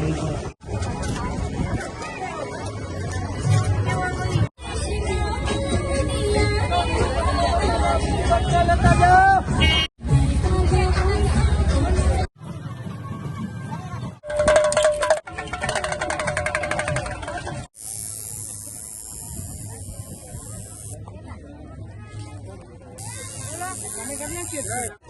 Kan Gracias.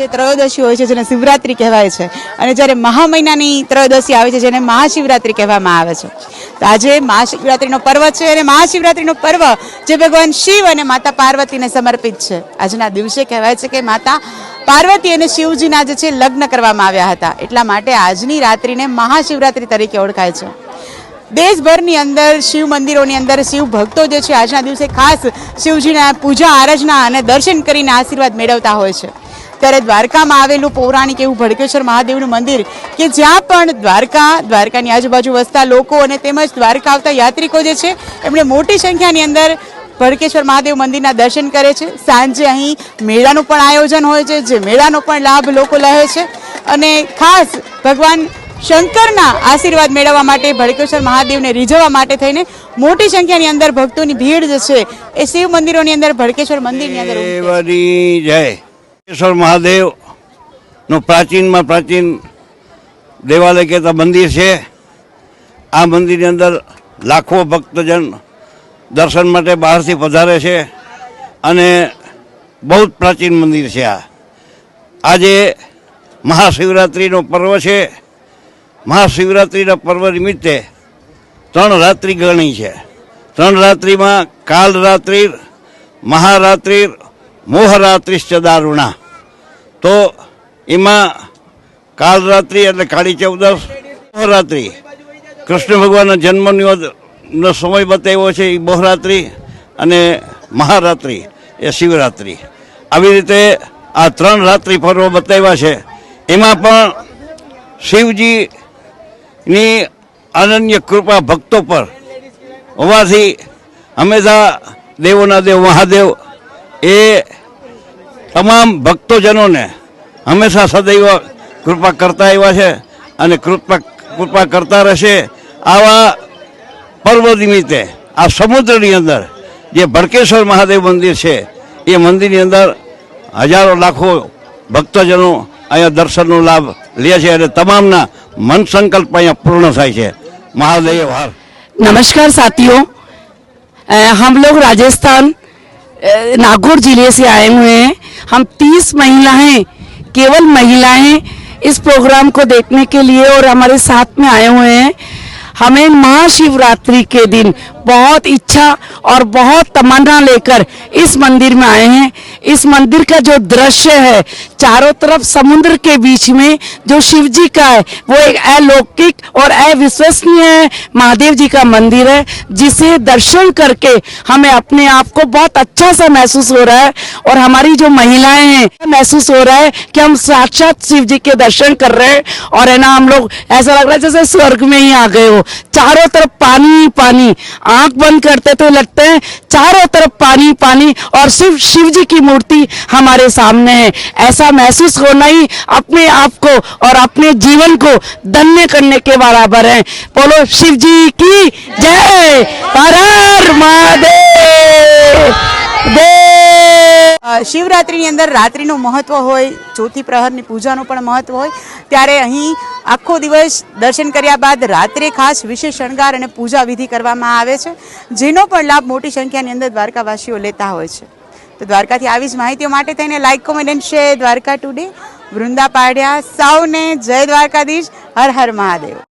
જે ત્રયોદશી હોય છે, જેને શિવરાત્રી કહેવાય છે, અને જ્યારે મહા મહિનાની ત્રયોદશી આવે છે, જેને મહાશિવરાત્રી કહેવામાં આવે છે. તો આજે મહાશિવરાત્રીનો પર્વ છે, અને મહાશિવરાત્રીનો પર્વ જે ભગવાન શિવ અને માતા પાર્વતીને સમર્પિત છે. આજના દિવસે કહેવાય છે કે માતા પાર્વતી અને શિવજીના જે છે, લગ્ન કરવામાં આવ્યા હતા. એટલા માટે આજની રાત્રિને મહાશિવરાત્રી તરીકે ઓળખાય છે. દેશભરની અંદર, શિવ મંદિરોની અંદર શિવ ભક્તો જે છે, આજના દિવસે ખાસ શિવજીના પૂજા, આરાધના અને દર્શન કરીને આશીર્વાદ મેળવતા હોય છે. ત્યારે દ્વારકામાં આવેલું પૌરાણિક એવું ભડકેશ્વર મહાદેવનું મંદિર કે જ્યાં પણ દ્વારકા, દ્વારકાની આજુબાજુ વસતા લોકો અને તેમજ દ્વારકા આવતા યાત્રિકો જે છે, એમણે મોટી સંખ્યાની અંદર ભડકેશ્વર મહાદેવ મંદિરના દર્શન કરે છે. સાંજે અહીં મેળાનું પણ આયોજન હોય છે, જે મેળાનો પણ લાભ લોકો લે છે અને ખાસ ભગવાન શંકરના આશીર્વાદ મેળવવા માટે, ભડકેશ્વર મહાદેવને રીઝવવા માટે થઈને મોટી સંખ્યાની અંદર ભક્તોની ભીડ જે છે, એ શિવ મંદિરોની અંદર, ભડકેશ્વર મંદિરની અંદર જય. મહાદેવનું પ્રાચીનમાં પ્રાચીન દેવાલય કહેતા મંદિર છે. આ મંદિરની અંદર લાખો ભક્તજન દર્શન માટે બહારથી પધારે છે અને બહુ જ પ્રાચીન મંદિર છે આ. આજે મહાશિવરાત્રિનો પર્વ છે. મહાશિવરાત્રિના પર્વ નિમિત્તે ત્રણ રાત્રિ ગણી છે. ત્રણ રાત્રિમાં કાલ રાત્રિ મહારાત્રિ મોહરાત્રિશ્ચ દારુણા. તો એમાં કાલ રાત્રિ એટલે કાળી ચૌદશ બહોરાત્રિ કૃષ્ણ ભગવાનના જન્મનો સમય બતાવ્યો છે એ બહોરાત્રિ અને મહારાત્રિ, એ શિવરાત્રિ. આવી રીતે આ ત્રણ રાત્રિ પર્વ બતાવ્યા છે. એમાં પણ શિવજીની અનન્ય કૃપા ભક્તો પર હોવાથી હંમેશા દેવોના દેવ, મહાદેવ એ તમામ ભક્તોજનોને હંમેશા સદૈવ કૃપા કરતા આવ્યા છે અને કૃપા કૃપા કરતા રહેશે આવા પર્વ નિમિત્તે આ સમુદ્રની અંદર જે ભડકેશ્વર મહાદેવ મંદિર છે એ મંદિરની અંદર હજારો લાખો ભક્તજનો અહીંયા દર્શનનો લાભ લે છે અને તમામના મન સંકલ્પ અહીંયા પૂર્ણ થાય છે મહાદેવ હાર नमस्कार साथियों अ, हम लोग राजस्थान अ, नागौर जिले से आए हुए हैं हम 30 महिलाएं केवल महिलाएं इस प्रोग्राम को देखने के लिए और हमारे साथ में आए हुए हैं हमें महाशिवरात्रि के दिन बहुत इच्छा और बहुत तमन्ना लेकर इस मंदिर में आए हैं। इस मंदिर का जो दृश्य है, चारों तरफ़ समुद्र के बीच में जो शिव जी का है, वो एक अलौकिक और अविश्वसनीय महादेव जी का मंदिर है, जिसे दर्शन करके हमें अपने आप को बहुत अच्छा सा महसूस हो रहा है और हमारी जो महिलाएँ हैं महसूस हो रहा है कि हम साक्षात शिव जी के दर्शन कर रहे हैं और है ना, हम लोग ऐसा लग रहा है जैसे स्वर्ग में ही आ गए हो। चारों तरफ पानी ही पानी आंख बंद करते तो लगते हैं चारों तरफ पानी पानी और सिर्फ शिव जी की मूर्ति हमारे सामने है ऐसा महसूस होना ही अपने आप को और अपने जीवन को धन्य करने के बराबर है बोलो शिव जी की जय हर हर महादेव देव અ, શિવરાત્રિની અંદર રાત્રિનું મહત્વ હોય ચોથી પ્રહરની પૂજાનું પણ મહત્વ હોય ત્યારે અહીં આખો દિવસ દર્શન કર્યા બાદ રાત્રે ખાસ વિશેષ શણગાર અને પૂજા વિધિ કરવામાં આવે છે, જેનો પણ લાભ મોટી સંખ્યાની અંદર દ્વારકાવાસીઓ લેતા હોય છે. તો દ્વારકાથી આવી જ માહિતીઓ માટે થઈને like comment and share Dwarka today Vrinda પાડ્યા સૌને જય દ્વારકાધીશ. હર હર મહાદેવ.